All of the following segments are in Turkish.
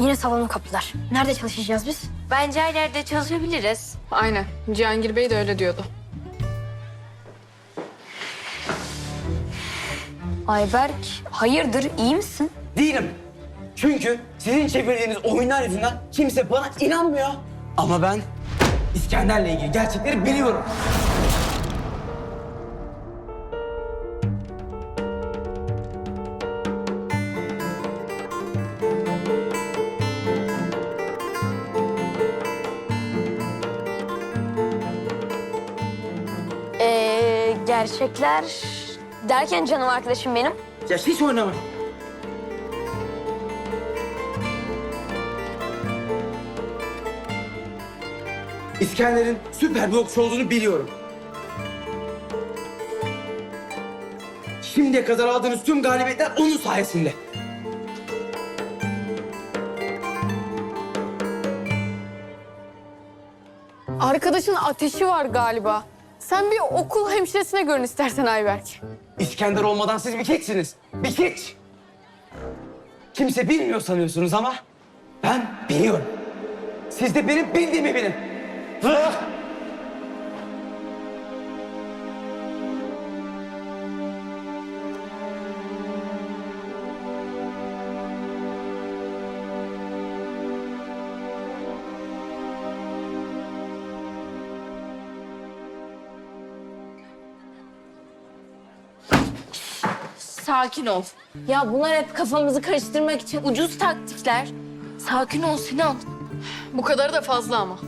Yine salonun kapılar. Nerede çalışacağız biz? Bence her yerde çalışabiliriz. Aynen. Cihangir Bey de öyle diyordu. Ayberk, hayırdır iyi misin? Değilim. Çünkü sizin çevirdiğiniz oyunlar yüzünden kimse bana inanmıyor. Ama ben İskender'le ilgili gerçekleri biliyorum. Gerçekler derken canım arkadaşım benim. Ya hiç oynama. İskender'in süper bir okçu olduğunu biliyorum. Şimdiye kadar aldığınız tüm galibiyetler onun sayesinde. Arkadaşın ateşi var galiba. Sen bir okul hemşiresine görün istersen Ayberk. İskender olmadan siz bir keçsiniz. Bir keç. Kimse bilmiyor sanıyorsunuz ama ben biliyorum. Siz de benim bildiğimi bilin. Ah! Sakin ol. Ya bunlar hep kafamızı karıştırmak için ucuz taktikler. Sakin ol Sinan. Bu kadarı da fazla ama.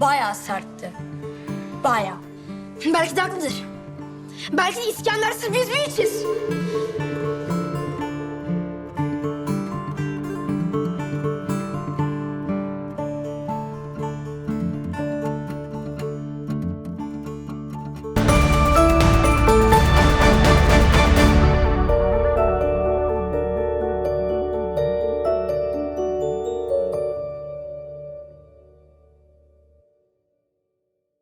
Bayağı sertti. Bayağı. Belki de haklıdır. Belki de İskender sırf biz büyüyeceğiz.